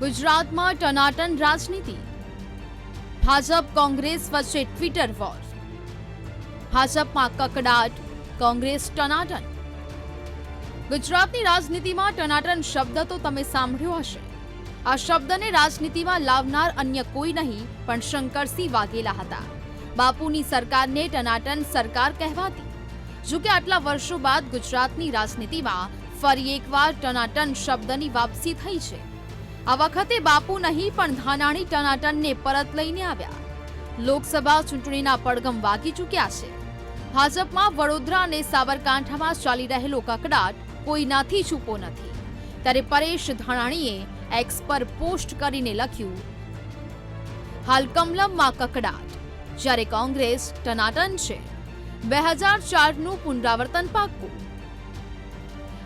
ગુજરાતમાં ટનાટન રાજનીતિ. ભાજપ, કોંગ્રેસ વચ્ચે ટ્વિટર વોર ભાજપમાં કકડાટ, કોંગ્રેસ ટનાટન. ગુજરાતની રાજનીતિમાં ટનાટન શબ્દ તો તમે સાંભળ્યો હશે. આ શબ્દને રાજનીતિમાં લાવનાર અન્ય કોઈ નહીં, પણ શંકરસિંહ વાઘેલા હતા. બાપુની સરકારને ટનાટન સરકાર કહેવાતી. જો કે આટલા વર્ષો બાદ ગુજરાતની રાજનીતિમાં ફરી એકવાર ટનાટન શબ્દની વાપસી થઈ છે. આ વખતે બાપુ નહીં, પણ ધાનાણી ટનાટનને પરત લઈને આવ્યા. લોકસભા ચૂંટણીના પડગમ વાગી ચૂક્યા છે. ભાજપમાં વડોદરા અને સાબરકાંઠામાં ચાલી રહેલો કકડાટ કોઈનાથી છૂપો નથી. ત્યારે પરેશ ધાનાણીએ એક્સ પર પોસ્ટ કરીને લખ્યું, હાલ કમલમમાં કકડાટ. જ્યારે કોંગ્રેસ ટનાટન છે. બે હજાર ચારનું પુનરાવર્તન પાક્કું.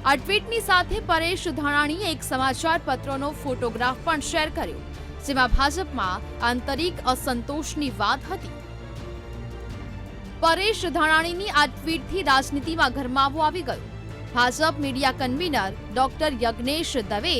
આ ટ્વીટની સાથે પરેશ ધાણાણીએ એક સમાચાર પત્રનો ફોટોગ્રાફ પણ શેર કર્યો, જેમાં ભાજપમાં આંતરિક અસંતોષની વાત હતી. પરેશ ધાણાણીની આ ટ્વીટથી રાજનીતિમાં ગરમાવો આવી ગયો. Bhajpa media convener doctor Yagnesh Dave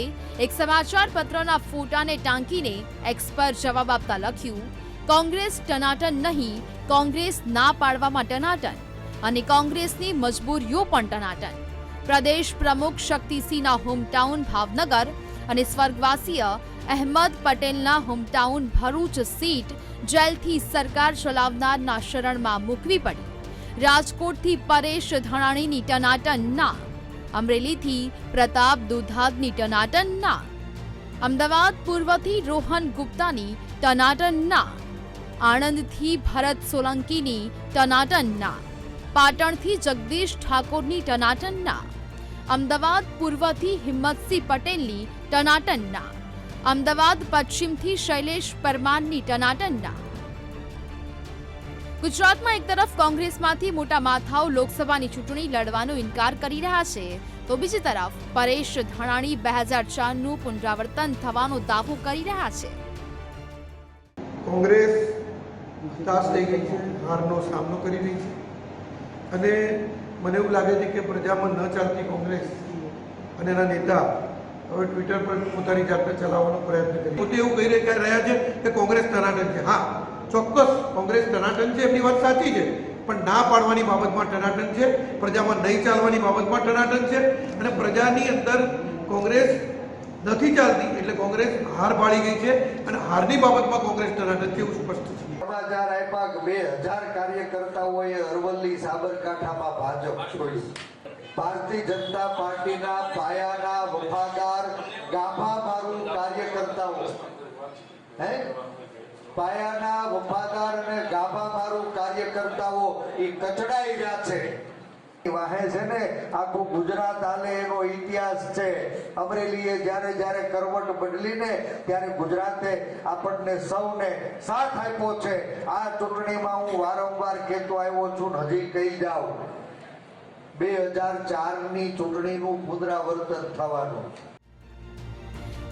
એક સમાચાર પત્રના ફોટાને ટાંકીને એક્સ પર જવાબ આપતા લખ્યું, કોંગ્રેસ ટનાટન નહીં, કોંગ્રેસ ના પાડવામાં ટનાટન અને કોંગ્રેસની મજબૂરીઓ પણ ટનાટન. પ્રદેશ પ્રમુખ શક્તિસિંહના હોમટાઉન ભાવનગર અને સ્વર્ગવાસીય અહેમદ પટેલના હોમટાઉન ભરૂચ સીટ જેલથી સરકાર ચલાવનારના શરણમાં મૂકવી પડી. રાજકોટથી પરેશ ધણાણીની ટનાટન ના અમરેલીથી પ્રતાપ દુધાદની ટનાટન ના અમદાવાદ પૂર્વથી રોહન ગુપ્તાની ટનાટન ના આણંદથી ભરત સોલંકીની ટનાટન ના પાટણથી જગદીશ ઠાકોરની ટનાટન ના અમદાવાદ પૂર્વથી હિંમતસિંહ પટેલની ટનાટનના. અમદાવાદ પશ્ચિમથી શૈલેષ પરમારની ટનાટનના. ગુજરાતમાં એક તરફ કોંગ્રેસમાંથી મોટા માથાઓ લોકસભાની ચૂંટણી લડવાનો ઇનકાર કરી રહ્યા છે. તો બીજી તરફ પરેશ ધાણાણી બે હજાર ચારનું પુનરાવર્તન થવાનો દાવો કરી રહ્યા છે. કોંગ્રેસ હતાશ થઈ ગઈ છે, હારનો સામનો કરી રહી છે. અને મને એવું લાગે છે કે પ્રજામાં ન ચાલતી કોંગ્રેસ અને એના નેતા હવે ટ્વિટર પર પોતાની જાતને ચલાવવાનો પ્રયત્ન કરી પોતે એવું કહી રહ્યા છે કે કોંગ્રેસ ટનાટન છે. હા, ચોક્કસ કોંગ્રેસ ટનાટન છે, એમની વાત સાચી છે. પણ ના પાડવાની બાબતમાં ટનાટન છે, પ્રજામાં નહીં ચાલવાની બાબતમાં ટનાટન છે અને પ્રજાની અંદર કોંગ્રેસ નથી ચાલતી એટલે કોંગ્રેસ હાર પાડી ગઈ છે અને હારની બાબતમાં કોંગ્રેસ ટનાટન છે એવું સ્પષ્ટ છે. સમાચાર આપ્યા કે બે હજાર કાર્યકર્તાઓએ અરવલ્લી સાબરકાંઠામાં ભાજપ છોડી ભારતીય જનતા પાર્ટીના પાયાના વફાદાર ગાભા મારું કાર્યકર્તાઓ. હે? પાયાના વફાદાર અને ગાભા મારું કાર્યકર્તાઓ એ કચડાઈ રહ્યા છે. વાહે છે ને આખું ગુજરાત આલે એનો ઇતિહાસ છે. અમરેલીએ જ્યારે જ્યારે કરવટ બદલીને ત્યારે ગુજરાતે આપણને સૌને સાથ આપ્યો છે. આ ચૂંટણીમાં હું વારંવાર કહેતો આવ્યો છું હજી કહી જાઉં. બે હજાર ચારની ચૂંટણીનું પુનરાવર્તન થવાનું.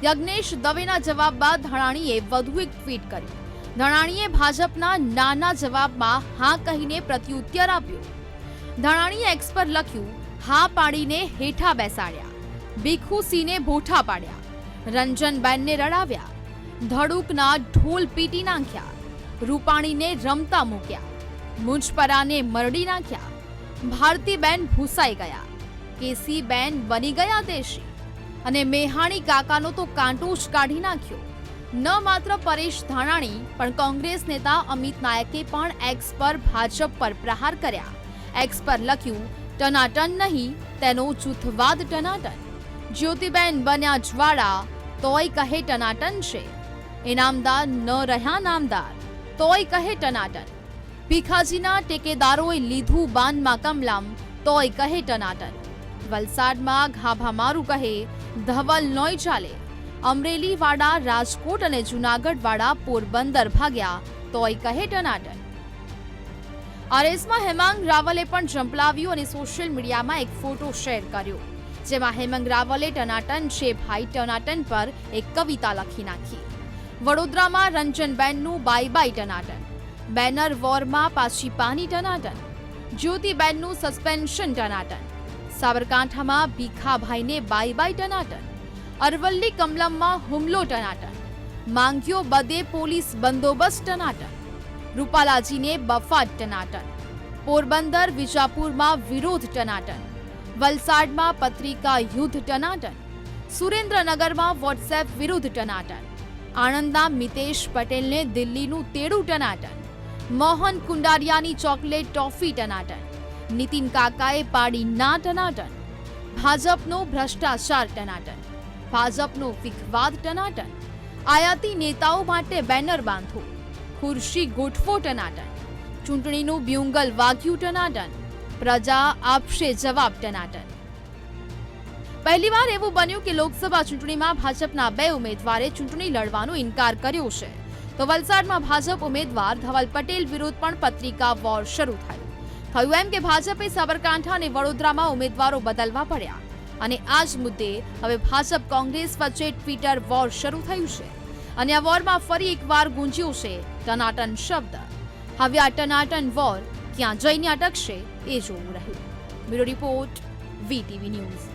યજ્ઞેશ દવેના જવાબ બાદ ધણાણીએ વધુ એક ટ્વીટ કરી. ધણાણીએ ભાજપના નાના જવાબમાં હા કહીને પ્રત્યુત્તર આપ્યો. ધણાણીએ એક્સ પર લખ્યું, હા પાડીને હેઠા બેસાડ્યા. ભીખુસિંહને ભોઠા પાડ્યા. રંજનબેનને રડાવ્યા. ધડુકના ઢોલ પીટી નાખ્યા. રૂપાણીને રમતા મૂક્યા. મુંજપરાને મરડી નાખ્યા. ભારતીબેન ભૂસાઈ ગયા. કેસીબેન બની ગયા દેશી. અને મેહાણી કાકાનો તો કાંટો જ કાઢી નાખ્યો. ન માત્ર પરેશ ધાણાણી, પણ કોંગ્રેસ નેતા અમિત નાયકે પણ એક્સ પર ભાજપ પર પ્રહાર કર્યા. એક્સ પર લખ્યું, ટનાટન નહીં, તેનો જૂથવાદ ટનાટન. જ્યોતિબેન બન્યા જ્વાળા, તોય કહે ટનાટન છે. ઇનામદાર ન રહ્યા નામદાર, તોય કહે ટનાટન. ભીખાજીના ટેકેદારોએ લીધું બાનમાં કમલમ, તોય કહે ટનાટન. વલસાડમાં ઘાભા મારું કહે, ધવલ નોય ચાલે. અમરેલી વાડા રાજકોટ અને જુનાગઢ વાડા પોરબંદર ભાગ્યા, તોય કહે ટનાટન. આ રેસમાં હેમાંગ રાવલે પણ ઝંપલાવ્યું અને સોશિયલ મીડિયામાં એક ફોટો શેર કર્યો, જેમાં હેમંગ રાવલે ટનાટન છે ભાઈ ટનાટન પર એક કવિતા લખી નાખી. વડોદરામાં રંજનબેનનું બાય બાય ટનાટન, બેનર વોરમાં પાછી પાની ટનાટન, જ્યોતિબેનનું સસ્પેન્શન ટનાટન, સાબરકાંઠામાં ભીખાભાઈને બાય બાય ટનાટન, અરવલ્લી કમલમમાં હુમલો ટનાટન, માંગ્યો બદે પોલીસ બંદોબસ્ત ટનાટન રૂપાલાજીને બફાટ ટનાટન. પોરબંદર, વિજાપુરમાં વિરોધ ટનાટન. વલસાડમાં પત્રિકા યુદ્ધ ટનાટન. સુરેન્દ્રનગરમાં વોટ્સએપ વિરુદ્ધ ટનાટન. આણંદના મિતેશ પટેલને દિલ્હીનું તેડું ટનાટન. મોહન કુંડારિયાની ચોકલેટ ટોફી ટનાટન. નીતિન કાકાએ પાડી ના ટનાટન. ભાજપનો ભ્રષ્ટાચાર ટનાટન. ભાજપનો વિખવાદ ટનાટન. આયાતી નેતાઓ માટે બેનર બાંધો. ખુરશી ગોઠવો ટનાટન. ચૂંટણીનું બ્યુંગલ વાગ્યું ટનાટન. પ્રજા આપશે જવાબ ટનાટન. પહેલીવાર એવું બન્યું કે લોકસભા ચૂંટણીમાં ભાજપના બે ઉમેદવારે ચૂંટણી લડવાનો ઇનકાર કર્યો છે. તો વલસાડમાં ભાજપ ઉમેદવાર ધવલ પટેલ વિરુદ્ધ પણ પત્રિકા વોર શરૂ થયું. થયું એમ કે ભાજપે સાબરકાંઠા અને વડોદરામાં ઉમેદવારો બદલવા પડ્યા. અને આ જ મુદ્દે હવે ભાજપ કોંગ્રેસ વચ્ચે ટ્વિટર વોર શરૂ થયું છે. અને આ વોરમાં ફરી એકવાર ગુંજ્યું છે ટનાટન શબ્દ. હવે આ ટનાટન વોર ક્યાં જઈને અટકશે એ જોવું રહ્યું. Bureau report, VTV news.